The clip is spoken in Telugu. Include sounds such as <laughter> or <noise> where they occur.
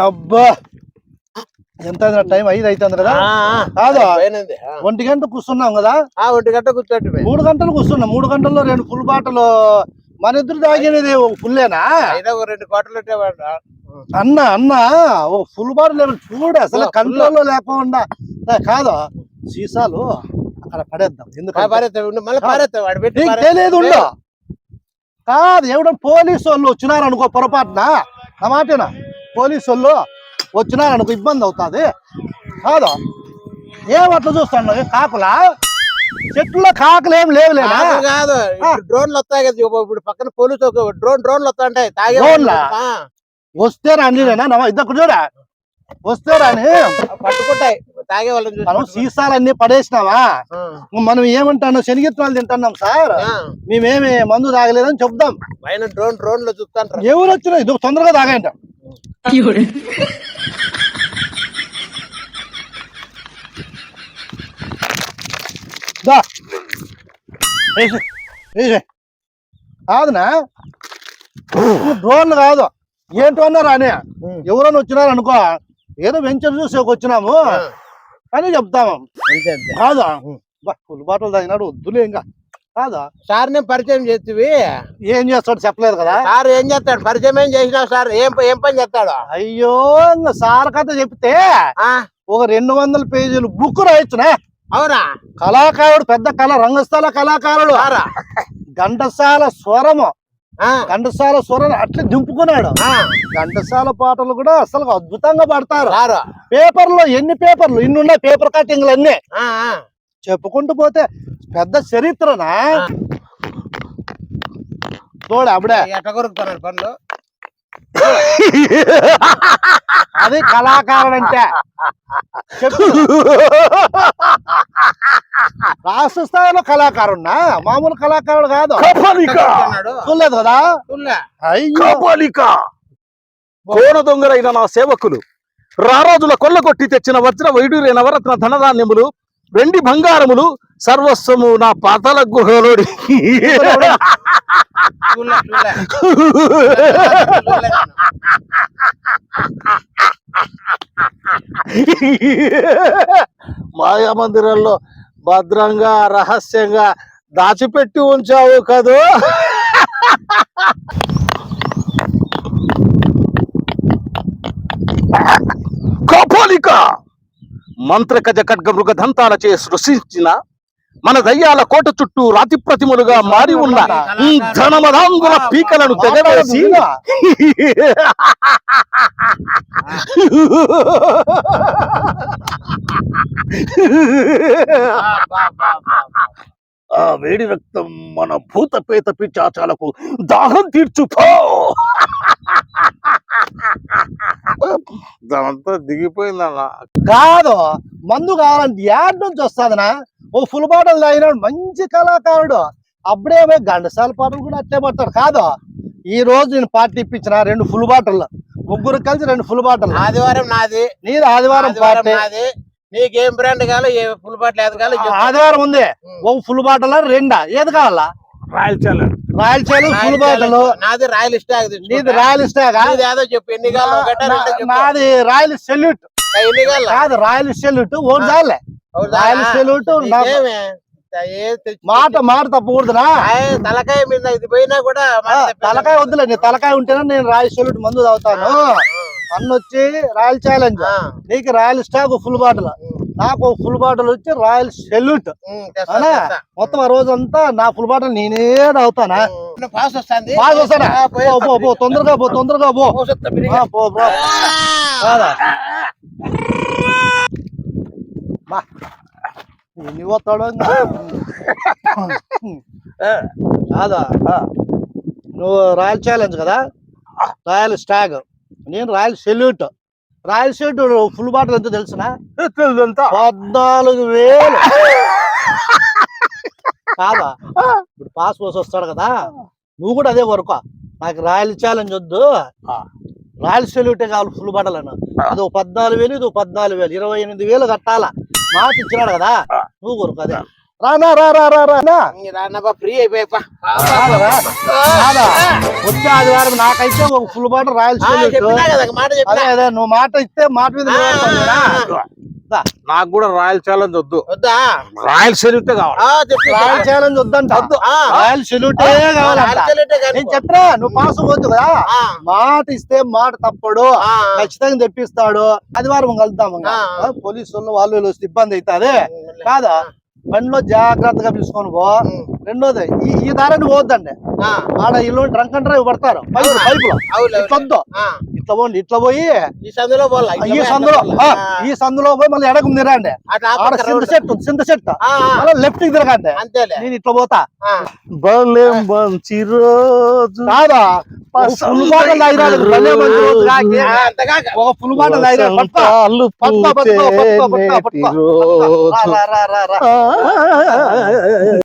అబ్బా! ఎంత టైం? ఐదు అవుతుంది కదా? కాదు. ఒంటి గంట కూర్చున్నాం కదా? ఆ, ఒంటి గంట కూర్చోటి పోయి. మూడు గంటలు కూర్చున్నాం. మూడు గంటల్లో రెండు ఫుల్ బాటలు మన ఇద్దరు తాగినది ఫుల్లేనా రెండు ఆ, అన్న అన్న ఓ ఫుల్ బాటిల్ చూడు అసలు. కంట్రోల్లో లేకుండా. కాదు సీసాలు అక్కడ పడేద్దాం. ఎందుకంటే. తెలియదు ఉండు కాదు ఎవడో పోలీసు వాళ్ళు వచ్చినారు అనుకో పొరపాటున. నా మాటేనా? పోలీసు వాళ్ళు వచ్చినారు అనుకో ఇబ్బంది అవుతుంది. కాదు? ఏం అట్లా చూస్తాను కాకులా? చెట్టులో కాకులు ఏం లేవులేనా కాదు, కాదు డ్రోన్లు వస్తాయి కదా ఇప్పుడు- పక్కన పోలీసు డ్రోన్ డ్రోన్లు వస్తా ఉంటాయి తాగే డ్రోన్లా? వస్తే రానిలేనా ఇద్దరు చూడా? వస్తే రాని? పట్టుకుంటాయి. తాగే వాళ్ళని మనం. సీసాలన్నీ పడేసినావా? మనం ఏమంటాను శనగిత్నాలు తింటున్నాం సార్. మేమేమి మందు తాగలేదని చెప్దాం. పైన డ్రోన్ డ్రోన్లో చూస్తాంటారు ఎవరు వచ్చినా ఇది తొందరగా తాగంట దా వేసి వేసి కాదునా డ్రోన్లు కాదు ఏంటో అన్నారు అని. ఎవరైనా వచ్చినారు అనుకో ఏదో వెంచర్ చూసి వచ్చినాము అని చెప్తాము అంతే అంతే కాదా బాటలు తాగినాడు వద్దులే ఇంకా కాదా సార్ నేను పరిచయం చేతివి ఏం చేస్తాడు చెప్పలేదు కదా? సార్ ఏం చేస్తాడు? పరిచయం ఏం చేసినావు సార్? ఏం ఏం పని చేస్తాడు? అయ్యో ఇంకా సార్ కథ చెప్తే ఆ, ఒక రెండు వందల పేజీలు బుక్ రాయొచ్చునే. అవునా? కళాకారుడు పెద్ద కళ రంగస్థల కళాకారుడు. సారా? ఘంటసాల స్వరము. ఆ, ఘంటసాల స్వరం అట్లా దింపుకున్నాడు. ఆ, ఘంటసాల పాటలు కూడా అసలు అద్భుతంగా పాడతారు. పేపర్లో ఎన్ని పేపర్లు? ఇన్ని ఉన్నాయి పేపర్ కటింగ్లు అన్ని చెప్పుకుంటూ పోతే పెద్ద చరిత్రనా? చూడు అప్పుడే. ఎట్ట పనులు? అది కళాకారుడు అంటే చెప్పు. రాష్ట్ర స్థాయిలో కళాకారున్నా మామూలు కళాకారుడు కాదు. చూడలేదు కదా? కాపాలిక. కోణ దొంగలైన నా సేవకులు. రారాజుల కొల్లగొట్టి తెచ్చిన వజ్ర వైడూర్య నవరత్న ధనధాన్యములు వెండి బంగారములు సర్వస్వము నా పాతల గుహలో మాయా మందిరంలో భద్రంగా రహస్యంగా దాచిపెట్టి ఉంచావు కదూ? కాపాలిక! మంత్రకజ ఖడ్గ చే సృష్టించిన మన దయ్యాల కోట చుట్టూ రాతి ప్రతిమలుగా మారి ఉన్న ధనమదాంగుల పీకలను తెగవేసి ఆ వేడి రక్తం మన భూత పేత పిచాచాలకు దాహం తీర్చుపో దాంతో దిగిపోయిందన్న. కాదు మందు కావాలంటే యాడ్ నుంచి వస్తుందనా ఓ ఫుల్ బాటల్ తాగినాడు మంచి కళాకారుడు. అప్పుడే పోయి ఘంటసాల పాటలు కూడా అట్లే పడతాడు. కాదు ఈ రోజు నేను పార్టీ ఇప్పించిన రెండు ఫుల్ బాటల్ ముగ్గురు కలిసి రెండు ఫుల్ బాటల్ ఆదివారం నాది. నీది ఆదివారం ఆదివారం పార్టీ. నాది. నీకేం బ్రాండ్ కావాలో ఏ ఫుల్ బాటిల్ ఏది కావాలో. ఆదివారం ఉంది. ఓ ఫుల్ బాటల్ రెండా? ఏది కావాలా? రాయల్చాల రాయలసీమ నాది ఫుల్ బాటల్ నాది రాయల్ స్టాక్ నీది రాయల్ స్టాగా ఏదో చెప్పు ఎన్ని కావాలో ఒకటా రెండో చెప్పు. నాది రాయల్ సెల్యూట్. కాదు రాయల్ సెల్యూట్. ఓడి చాలే? రాయల్ సెల్యూట్ మాట మాట తప్పకూడదునా? తలకాయ మీద ఇది పోయినా కూడా. తలకాయ వద్దులే నీ తలకాయ ఉంటేనే నేను రాయల్ సెల్యూట్ మందు తాగుతాను. అన్న వచ్చి రాయల్ ఛాలెంజ్. నీకు రాయల్ స్టాక్ ఫుల్ బాటిల్ నాకు ఫుల్ బాటిల్ వచ్చి రాయల్ సెల్యూట్. మొత్తం ఆ రోజంతా నా ఫుల్ బాటిల్ నేనే తాగుతానా పాస్ పోయి పో, తొందరగా పో తొందరగా పో. పో ఎన్ని పోతాడో. కాదా. నువ్వు రాయల్ ఛాలెంజ్ కదా? Royal stag. నేను royal salute. Royal salute full bottle ఎంత తెలుసునా? పద్నాలుగు వేలు. <laughs> కాదా? ఇప్పుడు పాస్ పోసి వస్తాడు కదా. నువ్వు కూడా అదే వర్క్ నాకు రాయల్ ఛాలెంజ్ వద్దు. రాయల్ సెల్యూటే కావాలి ఫుల్ బాటల్ అన్న. అది పద్నాలుగు వేలు ఇది పద్నాలుగు వేలు. ఇరవై ఎనిమిది వేలు కట్టాలా. మాట ఇచ్చినాడు కదా. నువ్వు కొరకు అదే. రానా రా రా రా రానా రానబ్బా ఫ్రీ అయిపోయా రారా? రారా? వచ్చే ఆదివారం నాకైతే ఒక ఫుల్ బాట రాయలసీమ చెప్పినా కదా ఒక మాట అదే చెప్పినా? అదే నువ్వు మాట ఇస్తే మాట మీద. నాకు కూడా రాయల్ ఛాలెంజ్ వద్దు. వద్దా? రాయల్ సెల్యూటే కావాలి. ఆ, చెప్పు రాయల్ ఛాలెంజ్ వద్దంట. ఆ. రాయల్ సెల్యూటే కావాలంట. నేను చెప్పరా నువ్వు పాస్ పోతుంది కదా. ఆ, మాట ఇస్తే మాట తప్పడు. ఆ, ఖచ్చితంగా తెప్పిస్తాడు. ఆదివారం కలుద్దాం పోలీసు వాళ్ళు వాళ్ళు వీళ్ళు వస్తే ఇబ్బంది అవుతుంది. కాదా? బండిలో జాగ్రత్తగా పిలుచుకొని పో. రెండోది ఈ ఈ దారాన్ని పోవద్దండి. ఆ, ఆడ ఇల్లు డ్రంక్ అండ్ డ్రైవ్ పడతారు. పైపు పైపులో. ఇట్లా పోండి ఇట్లా పోయి ఈ సందులో ఈ సందులో ఆ, ఈ సందులో పోయి మళ్ళీ ఎడకు తిరగండి ఆడ సింత. చెట్టు ఉంది, సింత చెట్టు మళ్ళీ లెఫ్ట్కి తిరగండి. నేను ఇట్లా పోతా. భలే మంచి రోజు. కాదా? ఫుల్ బాటల్ తాగిరాడు భలే మంచి రోజు. ఆ, అంతగా ఒక ఫుల్ బాటల్ పట్టుకో, పట్టుకో, పూచే పట్టుకో, పట్టుకో. నేటి రోజు. రా, రా, రా, రా,